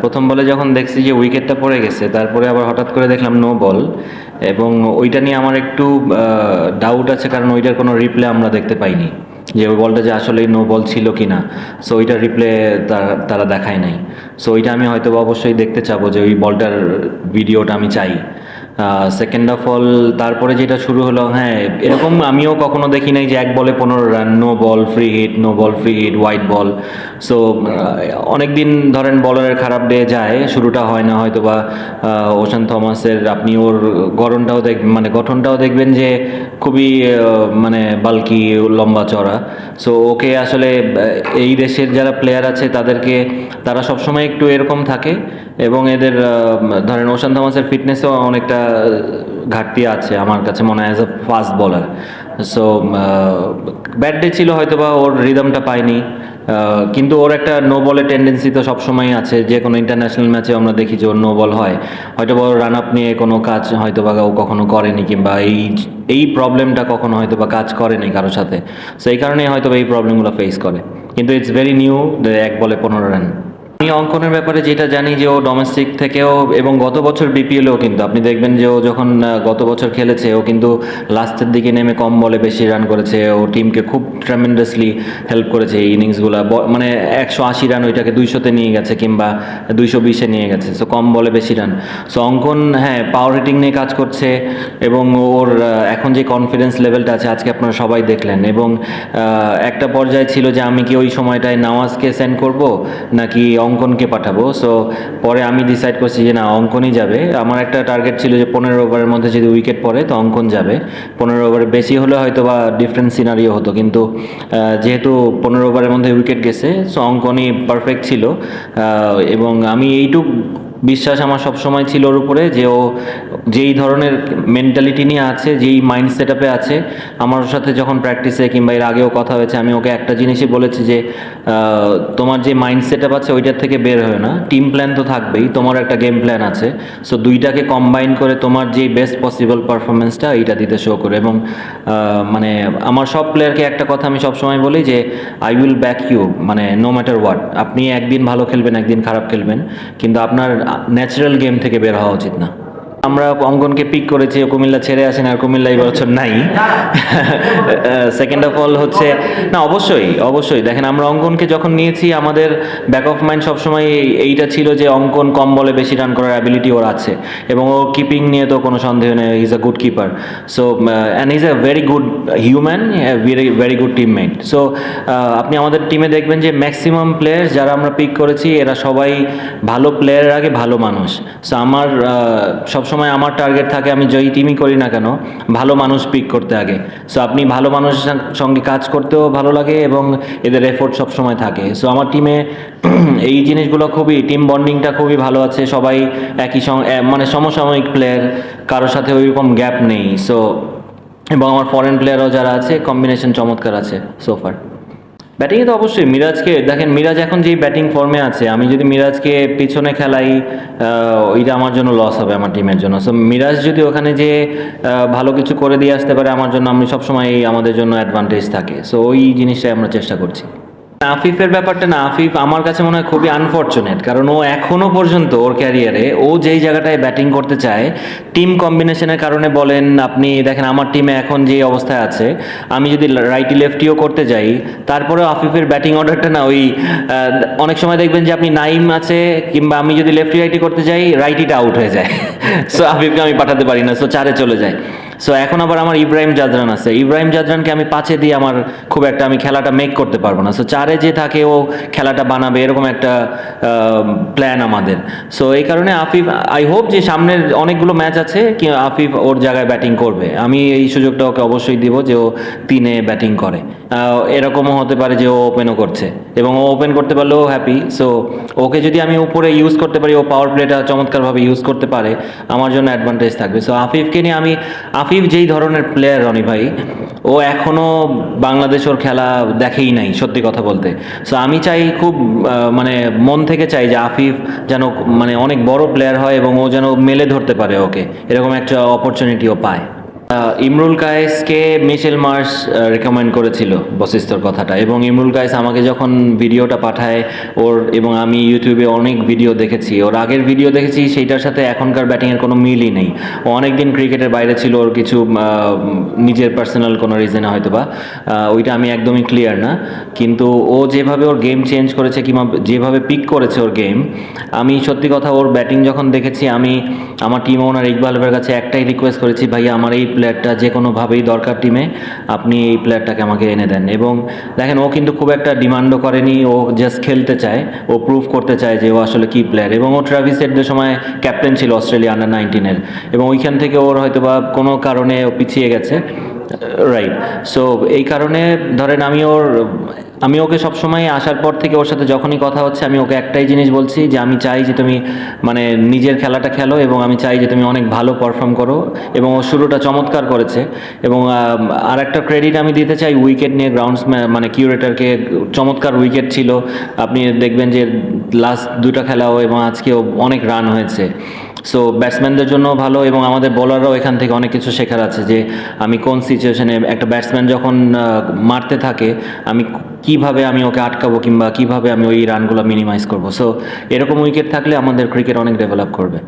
প্রথম বলে যখন দেখছি যে উইকেটটা পড়ে গেছে, তারপরে আবার হঠাৎ করে দেখলাম নো বল এবং ওইটা নিয়ে আমার একটু ডাউট আছে কারণ ওইটার কোনো রিপ্লে আমরা দেখতে পাইনি। যে ওই বলটা যে আসলেই নো বল ছিল কি না সো ওইটার রিপ্লে তারা দেখায় নাই। সো ওইটা আমি হয়তো অবশ্যই দেখতে চাবো যে ওই বলটার ভিডিওটা আমি চাই। সেকেন্ড অফ অল তারপরে যেটা শুরু হলো হ্যাঁ এরকম আমিও কখনো দেখি নাই যে এক বলে পনেরো run no ball free hit no ball free hit white ball so অনেক দিন ধরেন বলারের খারাপ ডে যায়, শুরুটা হয় না হয়তো বা ওশান থমাসের আপনি ওর গঠনটাও দেখ মানে গঠনটাও দেখবেন যে খুবই মানে বালকি লম্বা চড়া। সো ওকে আসলে এই দেশের যারা প্লেয়ার আছে, তাদেরকে, তারা সবসময় একটু এরকম থাকে এবং এদের ধরেন ওশান থমাসের ফিটনেসও অনেকটা ঘাটতি আছে আমার কাছে মনে হয় as fast bowler so bad day ছিল হয়তো বা ওর রিদমটা পায়নি কিন্তু ওর একটা নো বলের টেন্ডেন্সি তো সবসময় আছে। যে কোনো ইন্টারন্যাশনাল ম্যাচে আমরা দেখি যে ওর নো বল হয়। হয়তো বা রান আপ নিয়ে কোনো কাজ হয়তো বা ও কখনো করেনি কিংবা এই এই প্রবলেমটা কখনো হয়তো বা কাজ করেনি কারোর সাথে। সো এই কারণেই হয়তো বা এই প্রবলেমগুলো ফেস করে। কিন্তু ইটস ভেরি নিউ এক বলে পনেরো রান আমি অঙ্কনের ব্যাপারে যেটা জানি যে ও ডোমেস্টিক থেকেও এবং গত বছর বিপিএলেও কিন্তু, আপনি দেখবেন যে ও যখন গত বছর খেলেছে, ও কিন্তু লাস্টের দিকে নেমে কম বলে বেশি রান করেছে, ও টিমকে খুব ট্রেমেন্ডাসলি হেল্প করেছে এই ইনিংসগুলো মানে একশো আশি রান ওইটাকে দুইশোতে নিয়ে গেছে কিংবা দুইশো বিশে নিয়ে গেছে সো কম বলে বেশি রান সো অঙ্কন হ্যাঁ পাওয়ার হিটিং নিয়ে কাজ করছে এবং ওর এখন যে কনফিডেন্স লেভেলটা আছে, আজকে আপনারা সবাই দেখলেন এবং একটা পর্যায়ে ছিল যে আমি কি ওই সময়টায় নামাজকে সেন্ড করব, নাকি অঙ্কনকে পাঠাবো। সো পরে আমি ডিসাইড করছি যে না, অঙ্কনই যাবে। আমার একটা টার্গেট ছিল যে পনেরো ওভারের মধ্যে যদি উইকেট পড়ে, তো অঙ্কন যাবে। পনেরো ওভারের বেশি হলে হয়তো বা ডিফারেন্ট সিনারিও হতো। কিন্তু যেহেতু পনেরো ওভারের মধ্যে উইকেট গেছে সো অঙ্কনই পারফেক্ট ছিল। এবং আমি এইটুক বিশ্বাস আমার সবসময় ছিল ওর উপরে যে ও যেই ধরনের মেন্টালিটি নিয়ে আছে, যেই মাইন্ড সেট আপে আছে, আমার সাথে যখন প্র্যাকটিসে কিংবা এর আগেও কথা হয়েছে, আমি ওকে একটা জিনিসই বলেছি যে তোমার যে মাইন্ড সেট আপ আছে ওইটার থেকে বের হয় না। টিম প্ল্যান তো থাকবেই, তোমার একটা গেম প্ল্যান আছে। সো দুইটাকে কম্বাইন করে তোমার যেই বেস্ট পসিবল পারফরমেন্সটা এইটা দিতে শো করে। এবং মানে আমার সব প্লেয়ারকে একটা কথা আমি সবসময় বলি যে আই উইল ব্যাক ইউ মানে নো ম্যাটার হোয়াট আপনি একদিন ভালো খেলবেন, একদিন খারাপ খেলবেন। কিন্তু আপনার ন্যাচারাল গেম থেকে বের হওয়া উচিত না। আমরা অঙ্কনকে পিক করেছি কুমিল্লা ছেড়ে আসেন আর কুমিল্লা এই বছর নাই। সেকেন্ড অফ অল হচ্ছে না অবশ্যই অবশ্যই। দেখেন আমরা অঙ্কনকে যখন নিয়েছি আমাদের ব্যাক অফ মাইন্ড সবসময় এই- এইটা ছিল যে অঙ্কন কম বলে বেশি রান করার অ্যাবিলিটি ওর আছে। এবং ও কিপিং নিয়ে তো কোনো সন্দেহ নেই is a good keeper so and is a very good human very very good teammate so আপনি আমাদের টিমে দেখবেন যে ম্যাক্সিমাম প্লেয়ার যারা আমরা পিক করেছি এরা সবাই ভালো প্লেয়ারের আগে ভালো মানুষ। সো আমার আহ, সবসময় আমার টার্গেট থাকে, আমি যেই টিমই করি না কেন, ভালো মানুষ পিক করতে আগে। সো আপনি ভালো মানুষের সঙ্গে কাজ করতেও ভালো লাগে এবং এদের এফোর্ট সবসময় থাকে। সো আমার টিমে এই জিনিসগুলো খুবই টিম বন্ডিংটা খুবই ভালো আছে, সবাই একই সঙ্গে মানে সমসাময়িক প্লেয়ার কারোর সাথে ওইরকম গ্যাপ নেই। সো এবং আমার ফরেন প্লেয়ারও যারা আছে কম্বিনেশন চমৎকার আছে সোফার ব্যাটিংয়ে তো অবশ্যই মিরাজকে, দেখেন মিরাজ এখন যেই ব্যাটিং ফর্মে আছে, আমি যদি মিরাজকে পিছনে খেলাই এটা আমার জন্য লস হবে আমার টিমের জন্য। সো মিরাজ যদি ওখানে যে ভালো কিছু করে দিয়ে আসতে পারে আমার জন্য, আমি সবসময় আমাদের জন্য অ্যাডভান্টেজ থাকে। সো ওই জিনিসটাই আমরা চেষ্টা করছি। আফিফের ব্যাপারটা না আফিফ আমার কাছে মনে হয় খুবই আনফর্চুনেট কারণ ও এখনও পর্যন্ত ওর ক্যারিয়ারে ও যেই জায়গাটায় ব্যাটিং করতে চায় টিম কম্বিনেশনের কারণে বলেন, আপনি দেখেন, আমার টিমে এখন যে অবস্থায় আছে, আমি যদি রাইটি লেফটিও করতে যাই, তারপরেও আফিফের ব্যাটিং অর্ডারটা না ওই অনেক সময় দেখবেন যে আপনি নাইম আছে, কিংবা আমি যদি লেফটি রাইটি করতে যাই রাইটিটা আউট হয়ে যায়। সো আফিফকে আমি পাঠাতে পারি না সো চারে চলে যায়। সো এখন আবার আমার ইব্রাহিম জাদরান আছে। ইব্রাহিম জাদরানকে আমি পাঁচে দিয়ে আমার খুব একটা আমি খেলাটা মেক করতে পারব না। সো চারে যে থাকে ও খেলাটা বানাবে, এরকম একটা প্ল্যান আমাদের। সো এই কারণে আফিফ আই হোপ যে সামনের অনেকগুলো ম্যাচ আছে, কি আফিফ ওর জায়গায় ব্যাটিং করবে। আমি এই সুযোগটা ওকে অবশ্যই দিব যে ও তিনে ব্যাটিং করে। এরকমও হতে পারে যে ও ওপেনও করছে। এবং ও ওপেন করতে পারলেও হ্যাপি সো ওকে যদি আমি উপরে ইউজ করতে পারি, ও পাওয়ার প্লেটা চমৎকারভাবে ইউজ করতে পারে, আমার জন্য অ্যাডভান্টেজ থাকবে। সো আফিফকে নিয়ে আমি, আফিফ যেই ধরনের প্লেয়ার রনি ভাই, ও এখনও বাংলাদেশ ওর খেলা দেখেই নাই, সত্যি কথা বলতে। সো আমি চাই খুব মানে মন থেকে চাই যে আফিফ যেন মানে অনেক বড় প্লেয়ার হয় এবং ও যেন মেলে ধরতে পারে ওকে, এরকম একটা অপরচুনিটিও পায়। ইমরুল কায়েসকে মিশেল মার্স রেকমেন্ড করেছিল বশিস্তর কথাটা। এবং ইমরুল কায়েস আমাকে যখন ভিডিওটা পাঠায়, ওর এবং আমি ইউটিউবে অনেক ভিডিও দেখেছি, ওর আগের ভিডিও দেখেছি, সেইটার সাথে এখনকার ব্যাটিংয়ের কোনো মিলই নেই। ও অনেক দিন ক্রিকেটের বাইরে ছিল, ওর কিছু নিজের পার্সোনাল কোনো রিজনে হয়তো বা ওইটা আমি একদমই ক্লিয়ার না। কিন্তু ও যেভাবে ওর গেম চেঞ্জ করেছে, কিংবা যেভাবে পিক করেছে ওর গেম আমি সত্যি কথা, ওর ব্যাটিং যখন দেখেছি, আমি, আমার টিম ওনার ইকবাল ভাইয়ের কাছে একটাই রিকোয়েস্ট করেছি, ভাইয়া, আমার এই প্লেয়ারটা যে কোনোভাবেই দরকার টিমে আপনি এই প্লেয়ারটাকে আমাকে এনে দেন। এবং দেখেন, ও কিন্তু খুব একটা ডিমান্ডও করেনি, ও জাস্ট খেলতে চায়, ও প্রুভ করতে চায় যে ও আসলে কি প্লেয়ার এবং ও ট্রাভিস হেডদের সময় ক্যাপ্টেন ছিল অস্ট্রেলিয়া আন্ডার নাইনটিনের এবং ওইখান থেকে ওর হয়তো বা কোনো কারণে ও পিছিয়ে গেছে। রাইট সো এই কারণে ধরেন আমি ওর, আমি ওকে সবসময় আসার পর থেকে ওর সাথে যখনই কথা হচ্ছে, আমি ওকে একটাই জিনিস বলছি যে, আমি চাই যে তুমি মানে নিজের খেলাটা খেলো এবং আমি চাই যে তুমি অনেক ভালো পারফর্ম করো এবং ও শুরুটা চমৎকার করেছে এবং আর একটা ক্রেডিট আমি দিতে চাই উইকেট নিয়ে গ্রাউন্ডস মানে কিউরেটারকে চমৎকার উইকেট ছিল। আপনি দেখবেন যে লাস্ট দুটো খেলাও এবং আজকেও অনেক রান হয়েছে। সো ব্যাটসম্যানদের জন্য ভালো এবং আমাদের বোলাররাও এখান থেকে অনেক কিছু শেখার আছে যে আমি কোন সিচুয়েশনে একটা ব্যাটসম্যান যখন মারতে থাকে, আমি কীভাবে আমি ওকে আটকাবো কিংবা কীভাবে আমি ওই রানগুলো মিনিমাইজ করব। সো এরকম উইকেট থাকলে আমাদের ক্রিকেট অনেক ডেভেলপ করবে।